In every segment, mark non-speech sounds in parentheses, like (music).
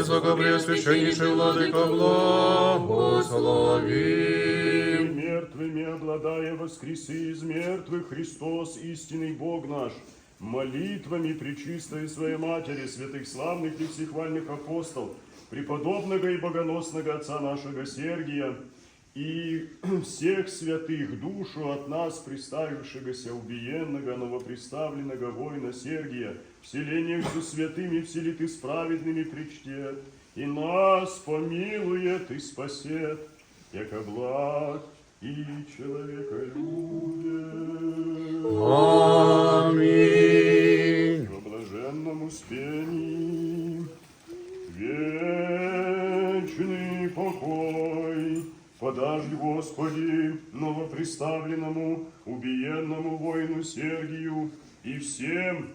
Высокопреосвященнейший Владыка, благослови. Мертвыми обладая воскреси из мертвых Христос, истинный Бог наш, молитвами Пречистой Своей Матери, святых славных и всехвальных апостол, преподобного и богоносного Отца нашего Сергия, и (clears throat) всех святых душу от нас приставившегося убиенного, новоприставленного воина Сергия, вселениях со святыми вселит и с праведными причтет, и нас помилует и спасет, яко благ и человека Аминь. во блаженном успении. Вечный покой подашь, Господи, новоприставленному, убиенному воину Сергию и всем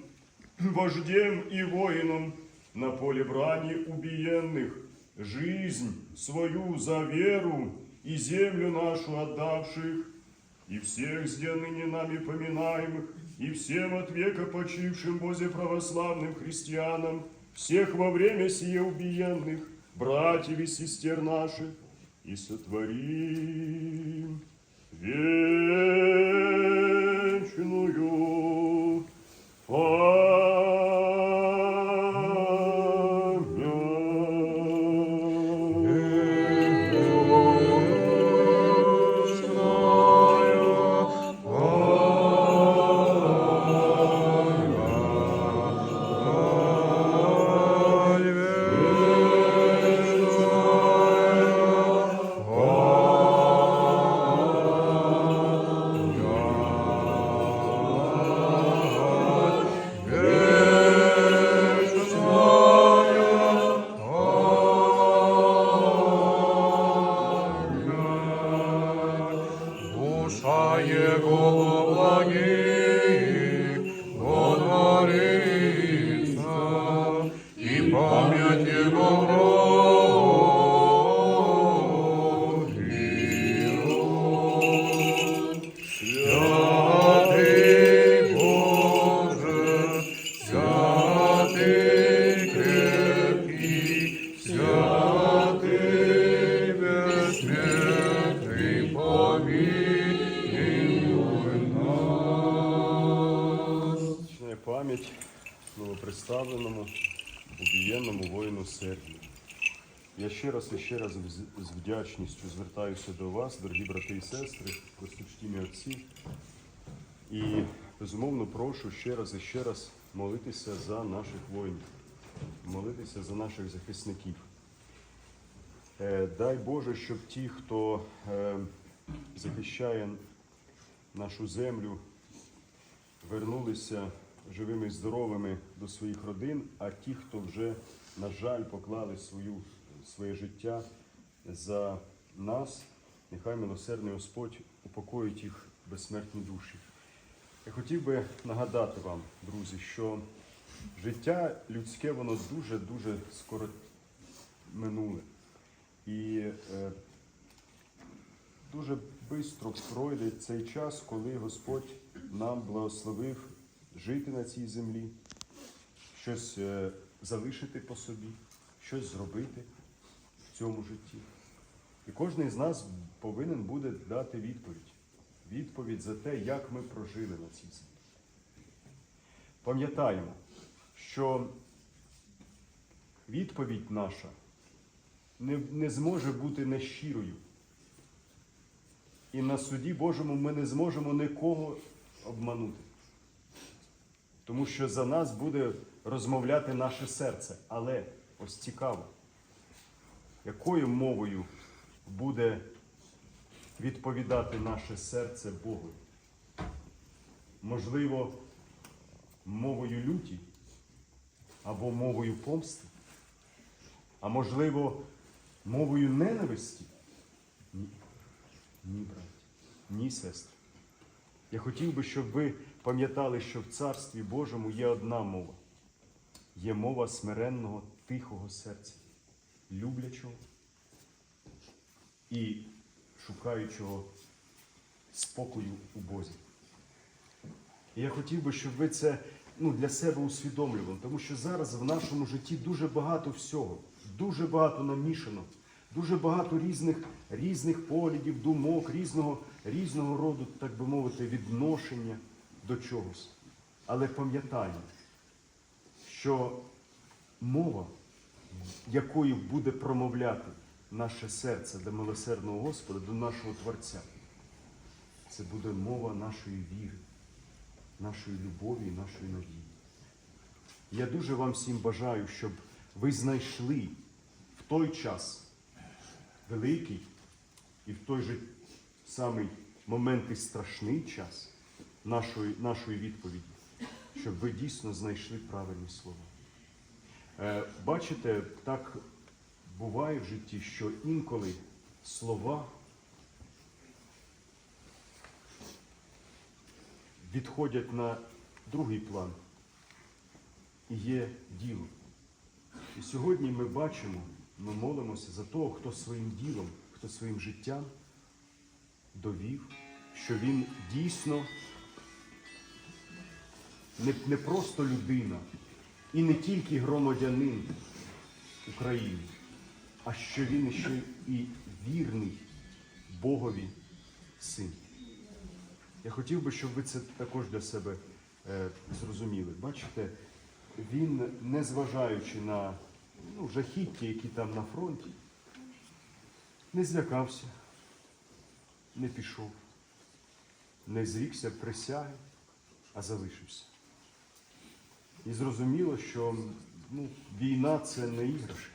вождем и воинам на поле брани убиенных, жизнь свою за веру и землю нашу отдавших, и всех сдел ныне нами поминаемых, и всем от века почившим Бозе православным христианам, всех во время сие убиенных, братьев и сестер наших, и сотворим вечную пам'ять новоприставленому, убієнному воїну Сергію. Я ще раз і ще раз з вдячністю звертаюся до вас, дорогі брати і сестри, просточтімі отці. І безумовно прошу ще раз і ще раз молитися за наших воїнів, молитися за наших захисників. Е, Дай Боже, щоб ті, хто е, захищає нашу землю, вернулися живими і здоровими до своїх родин, а ті, хто вже, на жаль, поклали свою, своє життя за нас, нехай милосердний Господь упокоїть їх безсмертні душі. Я хотів би нагадати вам, друзі, що життя людське, воно дуже-дуже скоро минуле. І е, дуже швидко пройде цей час, коли Господь нам благословив жити на цій землі, щось е, залишити по собі, щось зробити в цьому житті. І кожен з нас повинен буде дати відповідь. Відповідь за те, як ми прожили на цій землі. Пам'ятаємо, що відповідь наша не, не зможе бути нещирою. І на суді Божому ми не зможемо нікого обманути. Тому що за нас буде розмовляти наше серце. Але ось цікаво, якою мовою буде відповідати наше серце Богу? Можливо, мовою люті або мовою помсти, а можливо, мовою ненависті? Ні. Ні, браті, ні, сестри. Я хотів би, щоб ви пам'ятали, що в Царстві Божому є одна мова. Є мова смиренного, тихого серця, люблячого і шукаючого спокою у Бозі. І я хотів би, щоб ви це ну, для себе усвідомлювали, тому що зараз в нашому житті дуже багато всього, дуже багато намішано, дуже багато різних, різних поглядів, думок, різного, різного роду, так би мовити, відношення до чогось. Але пам'ятаємо, що мова, якою буде промовляти наше серце до милосердного Господа, до нашого Творця, це буде мова нашої віри, нашої любові і нашої надії. Я дуже вам всім бажаю, щоб ви знайшли в той час великий і в той же самий момент і страшний час нашої, нашої відповіді, щоб ви дійсно знайшли правильні слова. Е, бачите, так буває в житті, що інколи слова відходять на другий план і є діло. І сьогодні ми бачимо, ми молимося за того, хто своїм ділом, хто своїм життям довів, що він дійсно не, не просто людина і не тільки громадянин України, а що він ще і вірний Богові син. Я хотів би, щоб ви це також для себе е, зрозуміли. Бачите, він, незважаючи на ну, жахіття, які там на фронті, не злякався, не пішов, не зрікся присяги, а залишився. І зрозуміло, що ну, війна це не іграшки,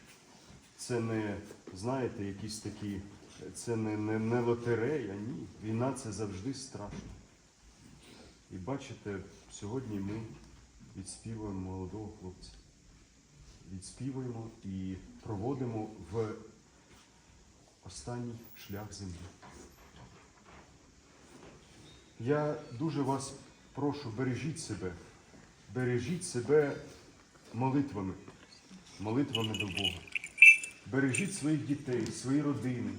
це не, знаєте, якісь такі, це не, не, не лотерея, ні. Війна це завжди страшно. І бачите, сьогодні ми відспівуємо молодого хлопця. Відспівуємо і проводимо в останній шлях землі. Я дуже вас прошу, бережіть себе, бережіть себе молитвами, молитвами до Бога. Бережіть своїх дітей, свої родини,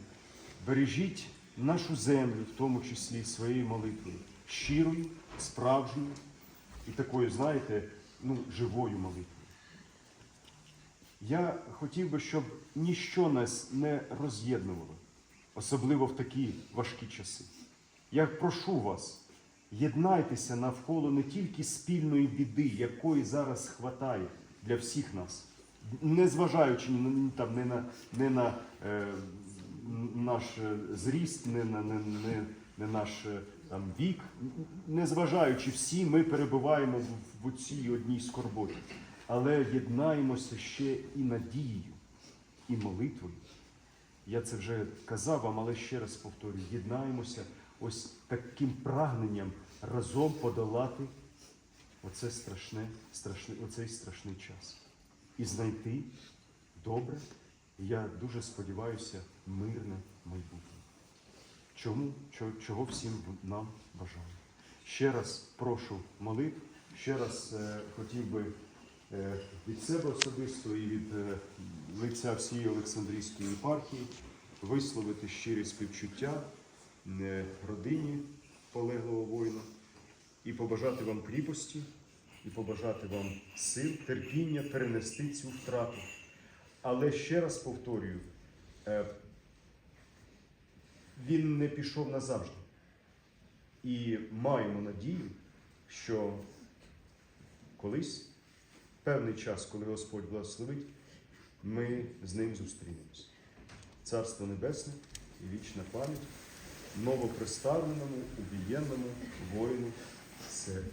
бережіть нашу землю, в тому числі своєю молитвою, щирою, справжньою і такою, знаєте, ну, живою молитвою. Я хотів би, щоб ніщо нас не роз'єднувало, особливо в такі важкі часи. Я прошу вас, єднайтеся навколо не тільки спільної біди, якої зараз хватає для всіх нас, незважаючи там, не на, не на е, наш е, зріст, не на не, не, не наш е, там, вік, незважаючи всі, ми перебуваємо в, в цій одній скорботі. Але єднаємося ще і надією, і молитвою. Я це вже казав вам, але ще раз повторюю, єднаємося ось таким прагненням разом подолати оце страшне, страшне, оцей страшний час. І знайти добре, я дуже сподіваюся, мирне майбутнє. Чому, чого, всім нам бажаю. Ще раз прошу молитв, ще раз е, хотів би від себе особисто і від е, лиця всієї Олександрійської єпархії висловити щирі співчуття е, родині полеглого воїна і побажати вам кріпості, і побажати вам сил, терпіння перенести цю втрату. Але ще раз повторюю, е, він не пішов назавжди. І маємо надію, що колись, певний час, коли Господь благословить, ми з ним зустрінемось. Царство Небесне і вічна пам'ять новоприставленому, убієнному воїну Сергію.